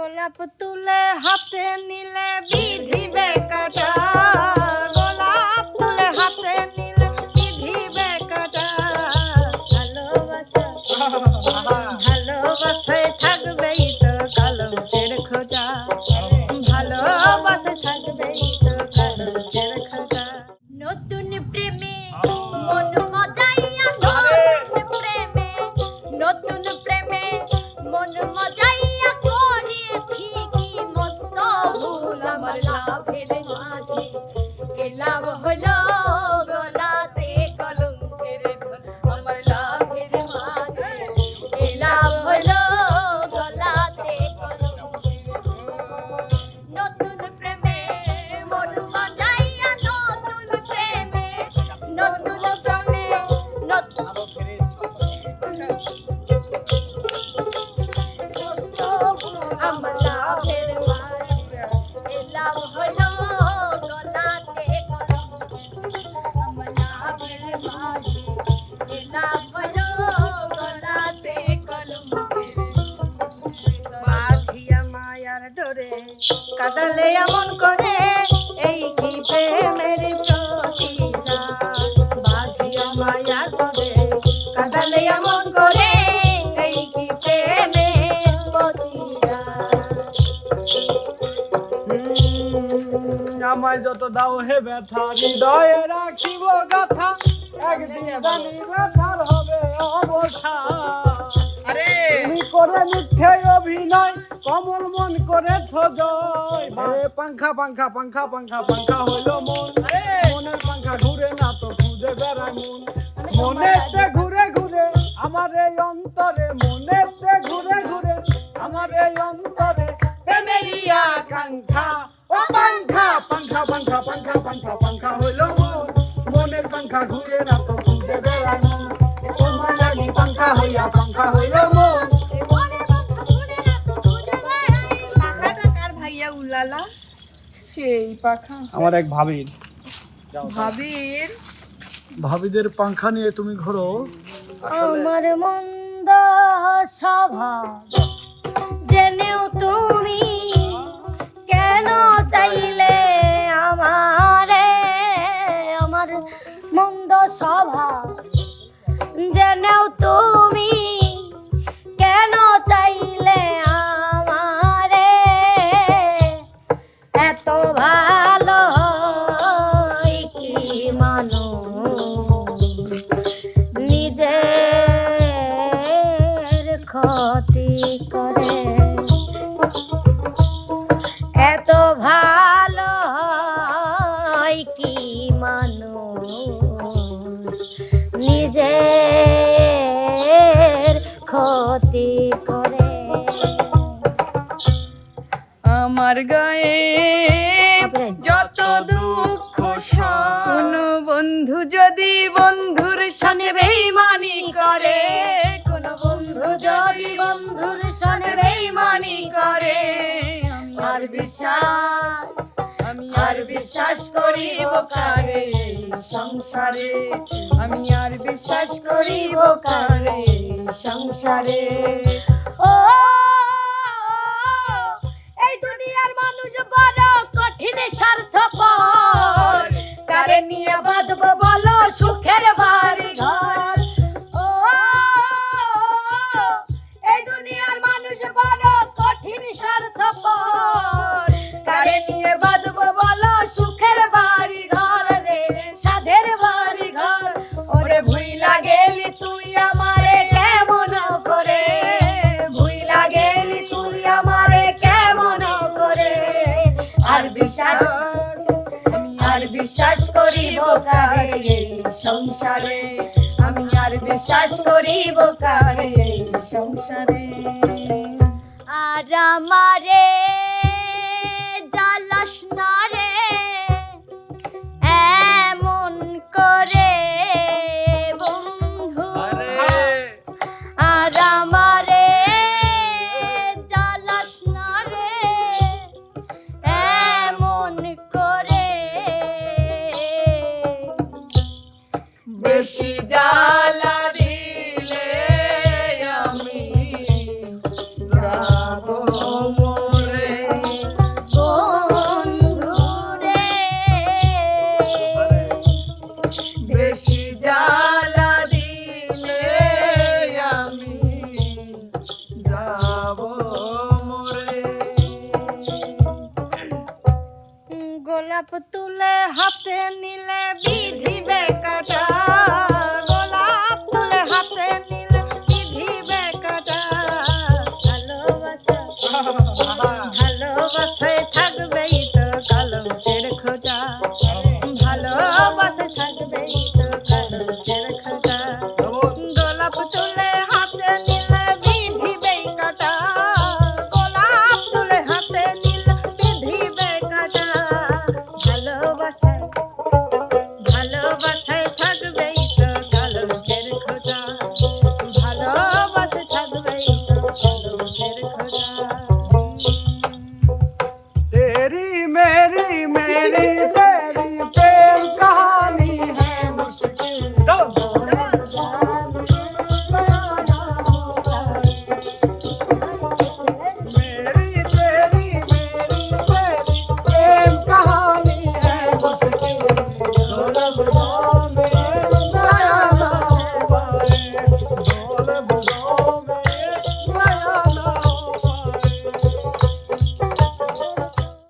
গোলাপ তুলে হাতে নিলে বিধিবে কাটা। কাদালে এমন করে এই কি প্রেমের বাঁধিয়া কাদালে এমন করে এই কি আমায় যত দাও হে ব্যথা হৃদয়ে রাখিব গাথা। একদিন জানি ব্যথার হবে অবসান আরে। করে মিথ্যে অভিনয় কমল মন করেছ জয়। পাংখা পাংখা পাংখা পাংখা পাংখা হইল মন। মনের পাংখা ঘুরে না তো খুঁজে বেড়ায় মন। মনেতে ঘুরে ঘুরে আমার এই অন্তরে মনেতে ঘুরে ঘুরে আমার এই অন্তরে প্রেমেরই আকাঙ্ক্ষা। ও পাংখা পাংখা পাংখা পাংখা পাংখা পাংখা হইল মন। মনের পাংখা ঘুরে না তো খুঁজে বেড়ায় মন। তোমার পাংখা হইয়া পাংখা হইল মনে। ভাইয়া সেই পাখা। আমার এক ভাবির। ভাবির। ভাবিদের পাংখা নিয়ে তুমি ঘোরো। আমার মন্দ স্বভাব। জেনেও তুমি কেন চাইলে আমারে? আমার মন্দ স্বভাব। জেনেও তুমি মানুষ নিজের ক্ষতি করে। এত ভালো হয় কি মানুষ? নিজের ক্ষতি করে। আমার গায়ে যত দুঃখ শোন বন্ধু যদি বন্ধুর সনে বেইমানি করে কোন বন্ধু যদি বন্ধুর সনে বেইমানি করে আর বিশ্বাস আমি আর বিশ্বাস করিব কারে সংসারে আমি আর বিশ্বাস করিব কারে সংসারে। ও এই দুনিয়ার মানুষ বড় কঠিন স্বার্থপর। আর বিশ্বাস, আমি আর বিশ্বাস কারে এই সংসারে? আমি আর বিশ্বাস করিব কারে এই সংসারে? আর আমারে জালা দিলে আমি যাব মোরে। বন্ধুরে। বেশি জালা দিলে আমি গোলাপ তুলে হাতে নিলে বিধিবে কাটা